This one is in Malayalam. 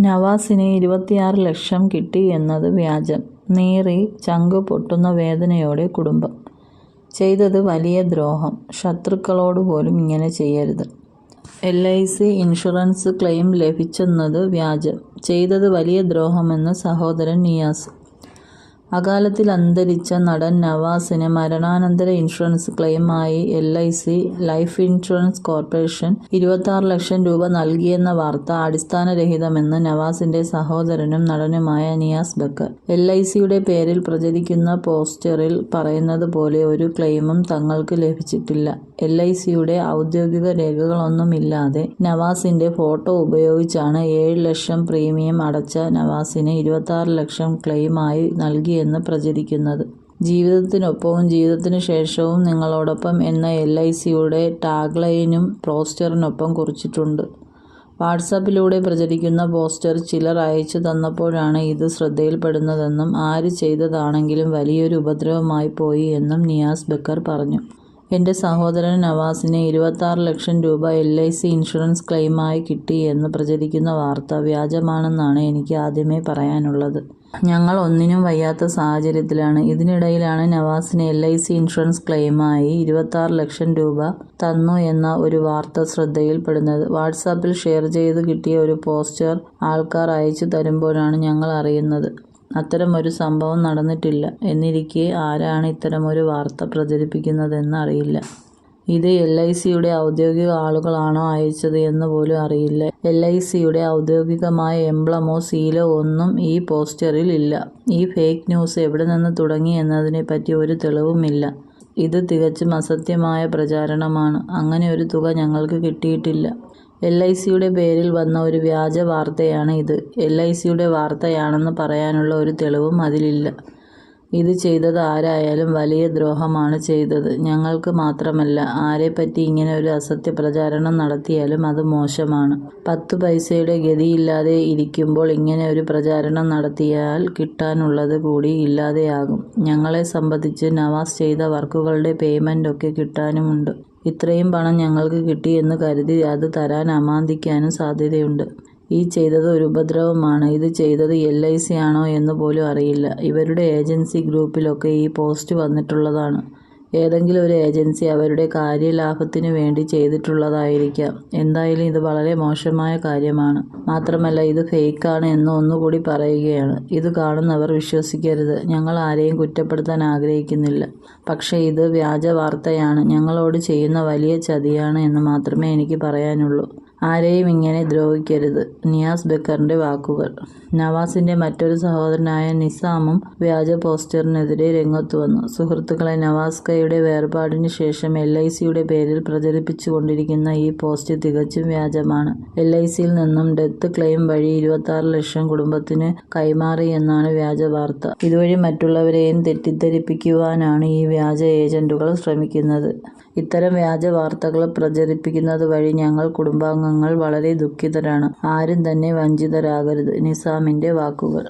നവാസിന് ഇരുപത്തിയാറ് ലക്ഷം കിട്ടി എന്നത് വ്യാജം. നീറി ചങ്ക് പൊട്ടുന്ന വേദനയോടെ കുടുംബം. ചെയ്തത് വലിയ ദ്രോഹം. ശത്രുക്കളോട് പോലും ഇങ്ങനെ ചെയ്യരുത്. L I C insurance claim ലഭിച്ചെന്നത് വ്യാജം. ചെയ്തത് വലിയ ദ്രോഹമെന്ന് സഹോദരൻ നിയാസ്. അകാലത്തിൽ അന്തരിച്ച നടൻ നവാസിന് മരണാനന്തര insurance ക്ലെയിമായി L I C life insurance corporation ഇരുപത്തിയാറ് ലക്ഷം രൂപ നൽകിയെന്ന വാർത്ത അടിസ്ഥാനരഹിതമെന്ന് നവാസിന്റെ സഹോദരനും നടനുമായ നിയാസ് ബക്കർ. എൽ ഐ സിയുടെ പേരിൽ പ്രചരിക്കുന്ന പോസ്റ്ററിൽ പറയുന്നത് പോലെ ഒരു ക്ലെയിമും തങ്ങൾക്ക് ലഭിച്ചിട്ടില്ല. എൽ ഐ സിയുടെ ഔദ്യോഗിക രേഖകളൊന്നുമില്ലാതെ നവാസിന്റെ ഫോട്ടോ ഉപയോഗിച്ചാണ് ഏഴ് ലക്ഷം പ്രീമിയം അടച്ച നവാസിന് ഇരുപത്തിയാറ് ലക്ഷം ക്ലെയിമായി നൽകിയെന്ന് പ്രചരിക്കുന്നത്. ജീവിതത്തിനൊപ്പവും ജീവിതത്തിന് ശേഷവും നിങ്ങളോടൊപ്പം എന്ന എൽ ഐ സിയുടെ ടാഗ്ലൈനും പോസ്റ്ററിനൊപ്പം കുറിച്ചിട്ടുണ്ട്. വാട്സാപ്പിലൂടെ പ്രചരിക്കുന്ന പോസ്റ്റർ ചിലർ അയച്ചു തന്നപ്പോഴാണ് ഇത് ശ്രദ്ധയിൽപ്പെടുന്നതെന്നും ആര് ചെയ്തതാണെങ്കിലും വലിയൊരു ഉപദ്രവമായി പോയി എന്നും നിയാസ് ബക്കർ പറഞ്ഞു. എന്റെ സഹോദരൻ നവാസിന് ഇരുപത്താറ് ലക്ഷം രൂപ എൽ ഐ സി ഇൻഷുറൻസ് ക്ലെയിമായി കിട്ടി എന്ന് പ്രചരിക്കുന്ന വാർത്ത വ്യാജമാണെന്നാണ് എനിക്ക് ആദ്യമേ പറയാനുള്ളത്. ഞങ്ങൾ ഒന്നിനും വയ്യാത്ത സാഹചര്യത്തിലാണ്. ഇതിനിടയിലാണ് നവാസിന് എൽ ഐ സി ഇൻഷുറൻസ് ക്ലെയിമായി ഇരുപത്താറ് ലക്ഷം രൂപ തന്നു എന്ന ഒരു വാർത്ത ശ്രദ്ധയിൽപ്പെടുന്നത്. വാട്സാപ്പിൽ ഷെയർ ചെയ്ത് കിട്ടിയ ഒരു പോസ്റ്റർ ആൾക്കാർ അയച്ചു തരുമ്പോഴാണ് ഞങ്ങൾ അറിയുന്നത്. അത്തരമൊരു സംഭവം നടന്നിട്ടില്ല. എന്നിരിക്കെ ആരാണ് ഇത്തരമൊരു വാർത്ത പ്രചരിപ്പിക്കുന്നതെന്ന് അറിയില്ല. ഇത് എൽ ഐ സിയുടെ ഔദ്യോഗിക ആളുകളാണോ അയച്ചത് എന്ന് പോലും അറിയില്ല. എൽ ഐ സിയുടെ ഔദ്യോഗികമായ എംബ്ലമോ സീലോ ഒന്നും ഈ പോസ്റ്ററിൽ ഇല്ല. ഈ ഫേക്ക് ന്യൂസ് എവിടെ നിന്ന് തുടങ്ങി എന്നതിനെപ്പറ്റി ഒരു തെളിവുമില്ല. ഇത് തികച്ചും അസത്യമായ പ്രചാരണമാണ്. അങ്ങനെ ഒരു തുക ഞങ്ങൾക്ക് കിട്ടിയിട്ടില്ല. എൽ ഐ സിയുടെ പേരിൽ വന്ന ഒരു വ്യാജ വാർത്തയാണ് ഇത്. എൽ ഐ സിയുടെ വാർത്തയാണെന്ന് പറയാനുള്ള ഒരു തെളിവും അതിലില്ല. ഇത് ചെയ്തത് ആരായാലും വലിയ ദ്രോഹമാണ് ചെയ്തത്. ഞങ്ങൾക്ക് മാത്രമല്ല ആരെപ്പറ്റി ഇങ്ങനെ ഒരു അസത്യ പ്രചാരണം നടത്തിയാലും അത് മോശമാണ്. പത്തു പൈസയുടെ ഗതിയില്ലാതെ ഇരിക്കുമ്പോൾ ഇങ്ങനെ ഒരു പ്രചാരണം നടത്തിയാൽ കിട്ടാനുള്ളത് കൂടി ഇല്ലാതെയാകും. ഞങ്ങളെ സംബന്ധിച്ച് നവാസ് ചെയ്ത വർക്കുകളുടെ പേയ്മെന്റ് ഒക്കെ കിട്ടാനുമുണ്ട്. ഇത്രയും പണം ഞങ്ങൾക്ക് കിട്ടി എന്ന് കരുതി അത് തരാൻ അമാന്തിക്കാനും സാധ്യതയുണ്ട്. ഈ ചെയ്തത് ഒരു ഉപദ്രവമാണ്. ഇത് ചെയ്തത് എൽ ഐ സി ആണോ എന്ന് പോലും അറിയില്ല. ഇവരുടെ ഏജൻസി ഗ്രൂപ്പിലൊക്കെ ഈ പോസ്റ്റ് വന്നിട്ടുള്ളതാണ്. ഏതെങ്കിലും ഒരു ഏജൻസി അവരുടെ കാര്യലാഭത്തിന് വേണ്ടി ചെയ്തിട്ടുള്ളതായിരിക്കാം. എന്തായാലും ഇത് വളരെ മോശമായ കാര്യമാണ്. മാത്രമല്ല ഇത് ഫേക്കാണ് എന്ന് ഒന്നുകൂടി പറയുകയാണ്. ഇത് കാണുന്നവർ വിശ്വസിക്കരുത്. ഞങ്ങൾ ആരെയും കുറ്റപ്പെടുത്താൻ ആഗ്രഹിക്കുന്നില്ല. പക്ഷേ ഇത് വ്യാജ വാർത്തയാണ് ഞങ്ങളോട് ചെയ്യുന്ന വലിയ ചതിയാണ് എന്ന് മാത്രമേ എനിക്ക് പറയാനുള്ളൂ. ആരെയും ഇങ്ങനെ ദ്രോഹിക്കരുത്. നിയാസ് ബക്കറിന്റെ വാക്കുകൾ. നവാസിന്റെ മറ്റൊരു സഹോദരനായ നിസാമും വ്യാജ പോസ്റ്ററിനെതിരെ രംഗത്തു വന്നു. സുഹൃത്തുക്കളെ നവാസ്കയുടെ വേർപാടിന് ശേഷം എൽ ഐ സിയുടെ പേരിൽ പ്രചരിപ്പിച്ചുകൊണ്ടിരിക്കുന്ന ഈ പോസ്റ്റ് തികച്ചും വ്യാജമാണ്. എൽ ഐ സിയിൽ നിന്നും ഡെത്ത് ക്ലെയിം വഴി ഇരുപത്തി ലക്ഷം കുടുംബത്തിന് കൈമാറി എന്നാണ് വ്യാജ വാർത്ത. ഇതുവഴി മറ്റുള്ളവരെയും തെറ്റിദ്ധരിപ്പിക്കുവാനാണ് ഈ വ്യാജ ഏജന്റുകൾ ശ്രമിക്കുന്നത്. ഇത്തരം വ്യാജ വാർത്തകൾ പ്രചരിപ്പിക്കുന്നത് വഴി ഞങ്ങൾ കുടുംബാംഗങ്ങൾ വളരെ ദുഃഖിതരാണ്. ആരും തന്നെ വഞ്ചിതരാകരുത്. നിസാമിന്റെ വാക്കുകൾ.